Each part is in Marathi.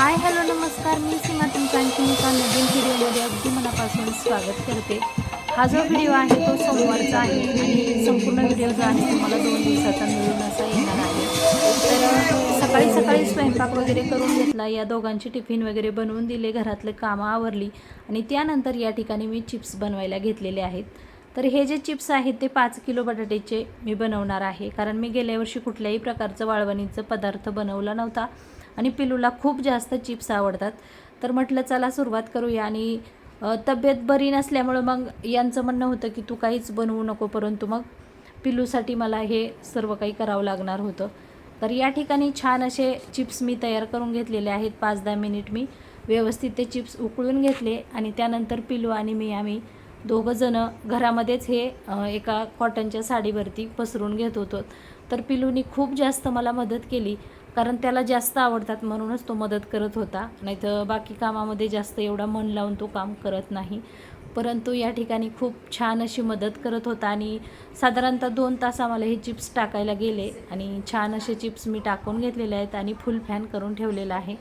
हाय हॅलो नमस्कार. मी सीमा तुमचं आणखी एका नवीन व्हिडिओमध्ये अगदी मनापासून स्वागत करते. हा जो व्हिडिओ आहे तो सोमवारचा आहे आणि संपूर्ण व्हिडिओ जो आहे तुम्हाला दोन दिवसाचा मिळून असा येणार आहे. तर सकाळी सकाळी स्वयंपाक वगैरे करून घेतला या दोघांची टिफिन वगैरे बनवून दिले घरातले कामं आवरली आणि त्यानंतर या ठिकाणी मी चिप्स बनवायला घेतलेले आहेत. तर हे जे चिप्स आहेत ते पाच किलो बटाट्याचे मी बनवणार आहे. कारण मी गेल्या वर्षी कुठल्याही प्रकारचं वाळवणीचं पदार्थ बनवला नव्हता. आणि पिलूला खूप जास्त चिप्स आवडतात. तर म्हटलं चला सुरुवात करूया आणि तब्येत बरी नसल्यामुळं मग यांचं म्हणणं होतं की तू काहीच बनवू नको परंतु मग पिलूसाठी मला हे सर्व काही करावं लागणार होतं. तर या ठिकाणी छान असे चिप्स मी तयार करून घेतलेले आहेत. पाच दहा मिनिट मी व्यवस्थित ते चिप्स उकळून घेतले आणि त्यानंतर पिलू आणि मी आम्ही दोघंजणं घरामध्येच हे एका कॉटनच्या साडीवरती पसरून घेत होतो. तर पिलूनी खूप जास्त मला मदत केली. कारण त्याला जास्त आवडतात म्हणूनच तो मदत करत होता. नाहीतर बाकी कामामध्ये जास्त एवढा मन लावून तो काम करत नाही. परंतु या ठिकाणी खूप छान अशी मदत करत होता आणि साधारणतः दोन तास आम्हाला हे चिप्स टाकायला गेले आणि छान असे चिप्स मी टाकून घेतलेले आहेत आणि फुल फॅन करून ठेवलेलं आहे.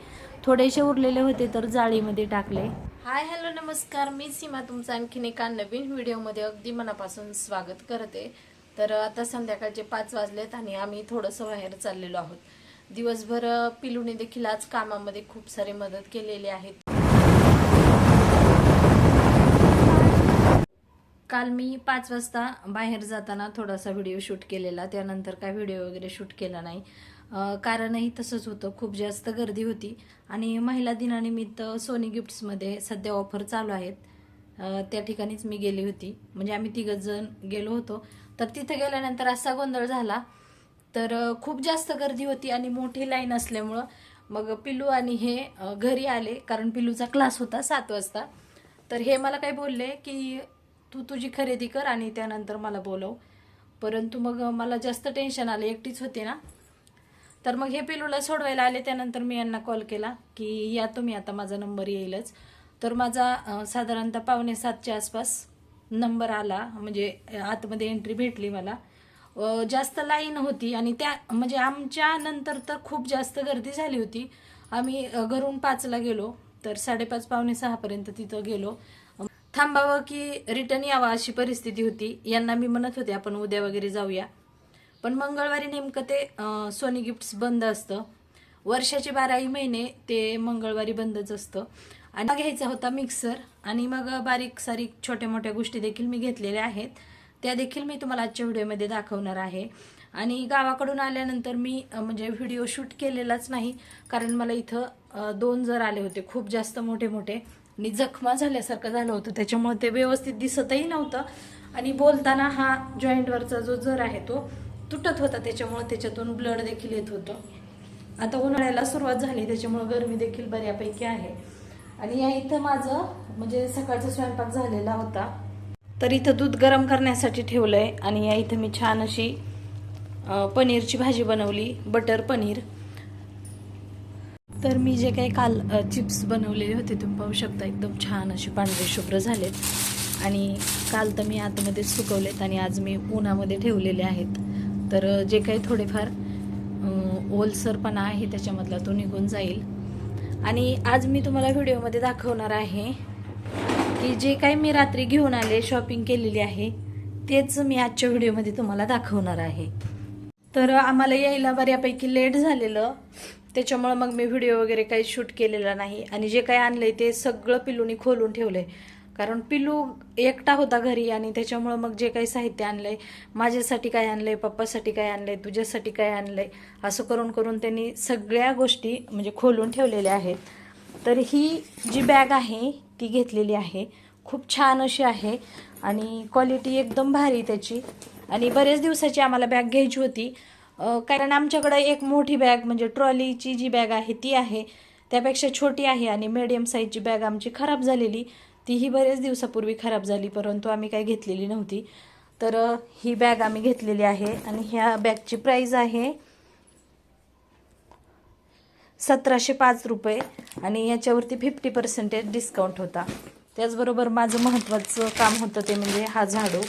थोडेसे उरलेले होते तर जाळीमध्ये टाकले. हाय हॅलो नमस्कार. मी सीमा तुमचं आणखीन एका नवीन व्हिडिओमध्ये अगदी मनापासून स्वागत करते. तर आता संध्याकाळचे पाच वाजलेत आणि आम्ही थोडंसं बाहेर चाललेलो आहोत. दिवसभर पिलूने देखील आज कामामध्ये खूप सारे मदत केलेली आहे. काल मी पाच वाजता बाहेर जाताना थोडासा व्हिडिओ शूट केलेला. त्यानंतर काय व्हिडिओ वगैरे शूट केला नाही. कारणही तसंच होतं. खूप जास्त गर्दी होती. आणि महिला दिनानिमित्त सोनी गिफ्ट्समध्ये सध्या ऑफर चालू आहेत. त्या ठिकाणीच मी गेली होती. म्हणजे आम्ही तिघंजण गेलो होतो. तर तिथं गेल्यानंतर असा गोंधळ झाला तर खूप जास्त गर्दी होती आणि मोठी लाईन असल्यामुळं मग पिलू आणि हे घरी आले. कारण पिलूचा क्लास होता सात वाजता. तर हे मला काय बोलले की तू तुझी खरेदी कर आणि त्यानंतर मला बोलव. परंतु मग मला जास्त टेन्शन आलं. एकटीच होते ना. तर मग हे पिलूला सोडवायला आले. त्यानंतर मी यांना कॉल केला की या तुम्ही आता माझा नंबर येईलच. तर माझा साधारणतः पावणे सातच्या आसपास नंबर आला. म्हणजे आतमध्ये एंट्री भेटली मला. जास्त लाईन होती आणि त्या म्हणजे आमच्या नंतर तर खूप जास्त गर्दी झाली होती. आम्ही घरून पाचला गेलो तर साडेपाच पावणे सहापर्यंत तिथं गेलो. थांबावं की रिटर्न यावं अशी परिस्थिती होती. यांना मी म्हणत होते आपण उद्या वगैरे जाऊया. पण मंगळवारी नेमकं ते सोनी गिफ्ट्स बंद असतं. वर्षाचे बाराही महिने ते मंगळवारी बंदच असतं. आणि मग घ्यायचा होता मिक्सर आणि मग बारीक सारीक छोट्या मोठ्या गोष्टी देखील मी घेतलेल्या आहेत. त्या देखील मी तुम्हाला आजच्या व्हिडिओमध्ये दाखवणार आहे. आणि गावाकडून आल्यानंतर मी म्हणजे व्हिडिओ शूट केलेलाच नाही कारण मला इथं दोन जर आले होते खूप जास्त मोठे मोठे आणि जखमा झाल्यासारखं झालं होतं त्याच्यामुळे ते व्यवस्थित दिसतही नव्हतं. आणि बोलताना हा जॉईंटवरचा जो जर आहे तो तुटत होता त्याच्यामुळे त्याच्यातून ब्लड देखील येत होतं. आता उन्हाळ्याला सुरुवात झाली त्याच्यामुळे गरमी देखील बऱ्यापैकी आहे. आणि या इथं माझं म्हणजे सकाळचा स्वयंपाक झालेला होता. तर इथं दूध गरम करण्यासाठी ठेवलं आहे आणि या इथं मी छान अशी पनीरची भाजी बनवली बटर पनीर. तर मी जे काही काल चिप्स बनवलेले होते तुम्ही पाहू शकता एकदम छान असे पांढरे शुभ्र झालेत. आणि काल तर मी आतमध्ये सुकवलेत आणि आज मी उन्हामध्ये ठेवलेले आहेत. तर जे काही थोडेफार ओलसरपणा आहे त्याच्यामधला तो निघून जाईल. आणि आज मी तुम्हाला व्हिडिओमध्ये दाखवणार आहे की जे काही मी रात्री घेऊन आले शॉपिंग केलेली आहे तेच मी आजच्या व्हिडिओमध्ये तुम्हाला दाखवणार आहे. तर आम्हाला यायला बऱ्यापैकी लेट झालेलं. त्याच्यामुळं मग मी व्हिडिओ वगैरे काही शूट केलेला नाही. आणि जे काही आणलंय ते सगळं पिलूनी खोलून ठेवलंय. कारण पिलू एकटा होता घरी आणि त्याच्यामुळं मग जे काही साहित्य आणलंय माझ्यासाठी काय आणलंय पप्पासाठी काय आणलंय तुझ्यासाठी काय आणलंय असं करून करून त्यांनी सगळ्या गोष्टी म्हणजे खोलून ठेवलेल्या आहेत. तर ही जी बॅग आहे ती घेतलेली आहे. खूप छान अशी आहे आणि क्वालिटी एकदम भारी त्याची. आणि बरेच दिवसाची आम्हाला बॅग घ्यायची होती. कारण आमच्याकडं एक मोठी बॅग म्हणजे ट्रॉलीची जी बॅग आहे ती आहे. त्यापेक्षा छोटी आहे आणि मीडियम साईजची बॅग आमची खराब झालेली. तीही बरेच दिवसापूर्वी खराब झाली परंतु आम्ही काही घेतलेली नव्हती. तर ही बॅग आम्ही घेतलेली आहे आणि ह्या बॅगची प्राईज आहे सतराशे पाच रुपये आणि याच्यावरती फिफ्टी पर्सेंटेज डिस्काउंट होता. त्याचबरोबर माझं महत्त्वाचं काम होतं ते म्हणजे हा झाडू.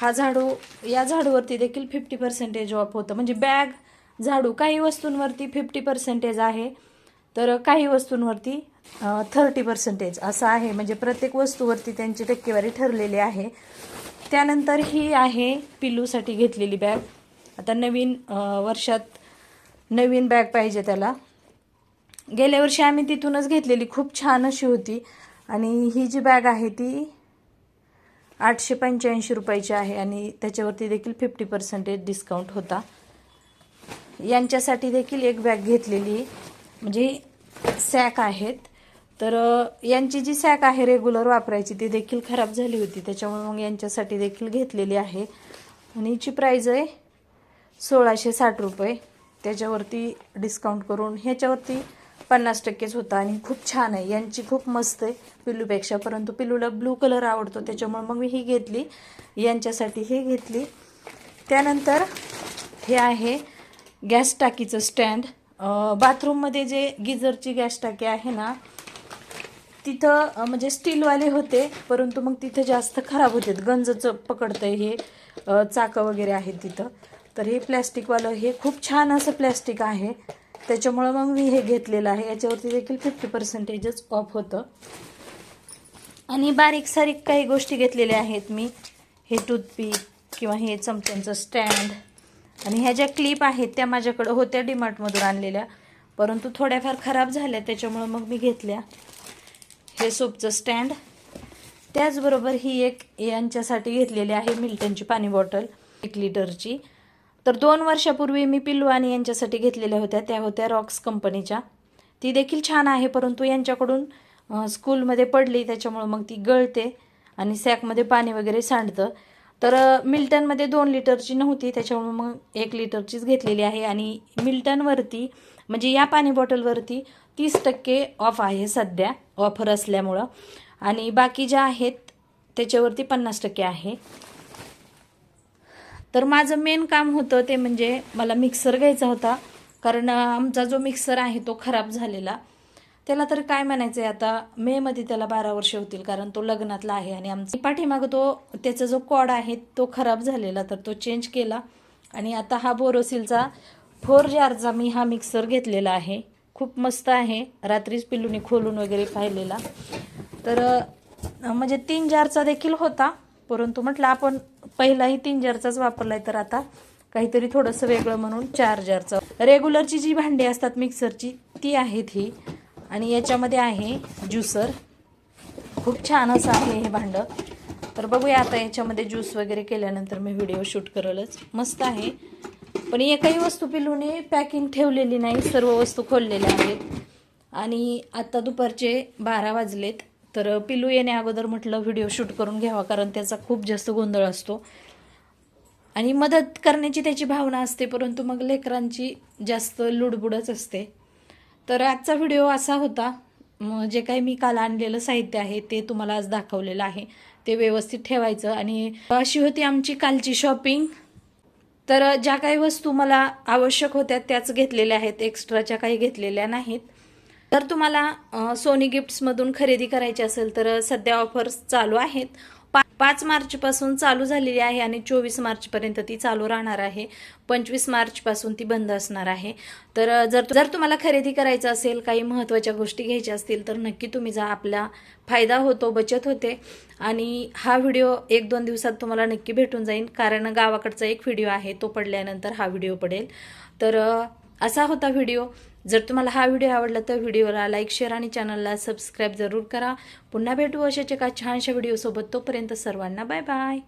हा झाडू या झाडूवरती देखील फिफ्टी पर्सेंटेज ऑफ होतं. म्हणजे बॅग झाडू काही वस्तूंवरती फिफ्टी पर्सेंटेज आहे. तर काही वस्तूंवरती थर्टी पर्सेंटेज असं आहे. म्हणजे प्रत्येक वस्तूवरती त्यांची टक्केवारी ठरलेली आहे. त्यानंतर ही आहे पिल्लूसाठी घेतलेली बॅग आता नवीन वर्षात नवीन बॅग पाहिजे त्याला. गेल्या वर्षी आम्ही तिथूनच घेतलेली. खूप छान अशी होती. आणि ही जी बॅग आहे ती आठशे पंच्याऐंशी रुपयाची आहे आणि त्याच्यावरती देखील फिफ्टी पर्सेंटेज डिस्काउंट होता. यांच्यासाठी देखील एक बॅग घेतलेली. म्हणजे सॅक आहेत. तर यांची जी सॅक आहे रेग्युलर वापरायची ती देखील खराब झाली होती. त्याच्यामुळे मग यांच्यासाठी देखील घेतलेली आहे. आणि हिची प्राईज आहे सोळाशे साठ रुपये. त्याच्यावरती डिस्काउंट करून ह्याच्यावरती पन्नास टक्केच होता आणि खूप छान आहे. यांची खूप मस्त आहे पिल्लूपेक्षा. परंतु पिल्लूला ब्लू कलर आवडतो त्याच्यामुळे मग मी ही घेतली. यांच्यासाठी ही घेतली. त्यानंतर हे आहे गॅस टाकीचं स्टँड. बाथरूममध्ये जे गिझरची गॅस टाकी आहे ना तिथं म्हणजे स्टीलवाले होते परंतु मग तिथं जास्त खराब होते. गंजचं पकडतं हे चाकं वगैरे आहेत तिथं. तर हे प्लॅस्टिकवालं हे खूप छान असं प्लॅस्टिक आहे. त्याच्यामुळं मग मी हे घेतलेलं आहे. याच्यावरती देखील फिफ्टी पर्सेंटेजच ऑफ होतं. आणि बारीक सारीक काही गोष्टी घेतलेल्या आहेत मी. हे टूथपिक किंवा हे चमच्यांचं स्टँड आणि ह्या ज्या क्लिप आहेत त्या माझ्याकडं होत्या डीमार्टमधून आणलेल्या. परंतु थोड्याफार खराब झाल्या त्याच्यामुळं मग मी घेतल्या. हे सोपचं स्टँड त्याचबरोबर ही एक यांच्यासाठी घेतलेली आहे मिल्टनची पाणी बॉटल एक लिटरची तर दोन वर्षापूर्वी मी पिल्लू आणि यांच्यासाठी घेतलेल्या होत्या त्या होत्या रॉक्स कंपनीच्या. ती देखील छान आहे परंतु यांच्याकडून स्कूलमध्ये पडली त्याच्यामुळं मग ती गळते आणि सॅकमध्ये पाणी वगैरे सांडतं. तर मिल्टनमध्ये दोन लिटरची नव्हती त्याच्यामुळे मग एक लिटरचीच घेतलेली आहे आणि मिल्टनवरती म्हणजे या पाणी बॉटलवरती तीस टक्के ऑफ आहे सध्या ऑफर असल्यामुळं. आणि बाकी ज्या आहेत त्याच्यावरती पन्नास टक्के आहे. तर माझं मेन काम होतं ते म्हणजे मला मिक्सर घ्यायचा होता. कारण आमचा जो मिक्सर आहे तो खराब झालेला. त्याला तर काय म्हणायचं आहे आता मेमध्ये त्याला बारा वर्ष होतील कारण तो लग्नातला आहे आणि आमचा पाठीमागं तो त्याचा जो कॉड आहे तो खराब झालेला तर तो चेंज केला. आणि आता हा बोरोसिलचा फोर जारचा मी हा मिक्सर घेतलेला आहे. खूप मस्त आहे. रात्रीच पिल्लूने खोलून वगैरे पाहिलेला. तर म्हणजे तीन जारचा देखील होता परंतु म्हटलं आपण पहिलाही तीन जारचाच वापरलाय तर आता काहीतरी थोडंसं वेगळं म्हणून चार जारचं. रेग्युलरची जी भांडी असतात मिक्सरची ती आहेत ही. आणि याच्यामध्ये आहे ज्युसर खूप छान असं आहे हे भांडं. तर बघूया आता याच्यामध्ये ज्यूस वगैरे केल्यानंतर मी व्हिडिओ शूट करलच. मस्त आहे. पण एकही वस्तू पिलूने पॅकिंग ठेवलेली नाही. सर्व वस्तू खोललेल्या आहेत. आणि आता दुपारचे बारा वाजलेत. तर पिलू येणे अगोदर म्हटलं व्हिडिओ शूट करून घ्यावा कारण त्याचा खूप जास्त गोंधळ असतो. आणि मदत करण्याची त्याची भावना असते परंतु मग लेकरांची जास्त लुडबुडच असते. तर आजचा व्हिडिओ असा होता. जे काही मी काल आणलेलं साहित्य आहे ते तुम्हाला आज दाखवलेलं आहे. ते व्यवस्थित ठेवायचं. आणि अशी होती आमची कालची शॉपिंग. तर ज्या काही वस्तू मला आवश्यक होत्या त्याच घेतलेल्या आहेत. एक्स्ट्राच्या काही घेतलेल्या नाहीत. जर तुम्हाला सोनी गिफ्ट्समधून खरेदी करायची असेल तर सध्या ऑफर्स चालू आहेत. पा पाच मार्चपासून चालू झालेली आहे आणि चोवीस मार्चपर्यंत ती चालू राहणार आहे. पंचवीस मार्चपासून ती बंद असणार आहे. तर जर जर तुम्हाला खरेदी करायचं असेल काही महत्त्वाच्या गोष्टी घ्यायच्या असतील तर नक्की तुम्ही जा. आपला फायदा होतो बचत होते. आणि हा व्हिडिओ एक दोन दिवसात तुम्हाला नक्की भेटून जाईल कारण गावाकडचा एक व्हिडिओ आहे तो पडल्यानंतर हा व्हिडिओ पडेल. तर असा होता व्हिडिओ. जर तुम्हाला हा व्हिडिओ आवडला तर व्हिडिओला लाईक शेअर आणि चॅनलला सबस्क्राईब जरूर करा. पुन्हा भेटू अशाच एका छानशा व्हिडिओसोबत. तोपर्यंत सर्वांना बाय बाय.